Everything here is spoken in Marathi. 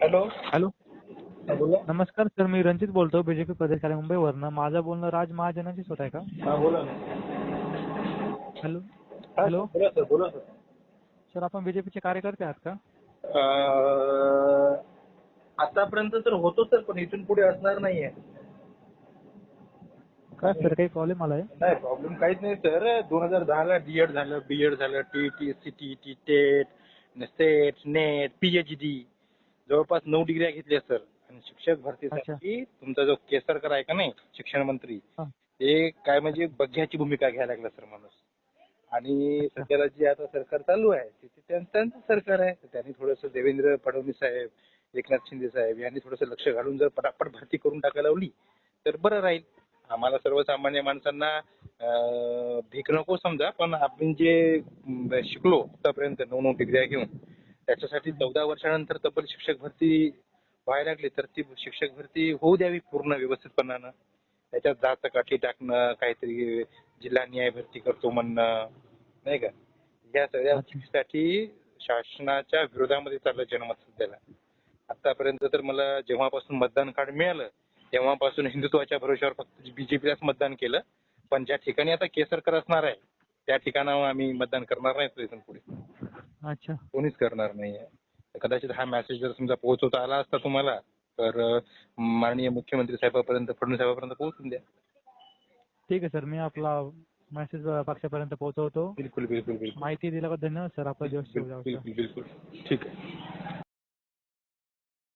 हॅलो. हॅलो. हा बोला. नमस्कार सर. मी रणजित बोलतो बीजेपी प्रदेश कार्यालय मुंबईवरनं. माझं बोलणं राज महाजनांशीच होत आहे का? हा बोला ना. हॅलो. हा, हॅलो. बोला सर. बोला सर. सर आपण बीजेपीचे कार्यकर्ते आहात का? अं, आतापर्यंत तर होतो सर पण इथून पुढे असणार नाहीये. काय सर काही प्रॉब्लेम आलाय? नाही प्रॉब्लेम काहीच नाही सर. दोन हजार दहाला डीएड झालं. बीएड झालं TET CTET TET SET NET PhD जवळपास नऊ डिग्र्या घेतल्या सर. आणि शिक्षक भरतीसाठी तुमचा जो केसरकर आहे का नाही शिक्षण मंत्री हा. ते काय म्हणजे बघ्याची भूमिका घ्यायला लागला सर माणूस. आणि सध्याला जे आता सरकार चालू आहे ते ते त्यां- त्यांचं सरकार आहे. त्यांनी थोडंसं देवेंद्र फडणवीस साहेब एकनाथ शिंदे साहेब यांनी थोडंसं लक्ष घालून जर पटापट भरती करून टाकायला लावली तर बरं राहील. आम्हाला सर्वसामान्य माणसांना भीक नको समजा पण आपण जे शिकलो आतापर्यंत नऊ नऊ डिग्र्या घेऊन त्याच्यासाठी चौदा वर्षानंतर तब्बल शिक्षक भरती व्हायला लागली तर ती शिक्षक भरती होऊ द्यावी पूर्ण व्यवस्थितपणानं. त्याच्यात जात काठी टाकणं काहीतरी जिल्हा न्याय भरती करतो म्हणणं नाही का? या सगळ्या. गोष्टीसाठी शासनाच्या विरोधामध्ये चाललं जनमत सध्याला. आतापर्यंत तर मला जेव्हापासून मतदान कार्ड मिळालं तेव्हापासून हिंदुत्वाच्या भरोश्यावर फक्त बीजेपीलाच मतदान केलं. पण ज्या ठिकाणी आता केसरकर असणार आहे त्या ठिकाणावर आम्ही मतदान करणार नाही इथून पुढे. अच्छा. कोणीच करणार नाहीये. कदाचित हा मेसेज जर समजा पोहोचवता आला असता तुम्हाला तर माननीय मुख्यमंत्री साहेबांपर्यंत फडणवीस साहेबांपर्यंत पोहोचून द्या. ठीक आहे सर मी आपला मेसेज पक्षापर्यंत पोहोचवतो. बिलकुल बिलकुल बिलकुल. माहिती दिल्याबद्दल धन्यवाद सर आपला दिवस. बिलकुल बिलकुल. ठीक आहे.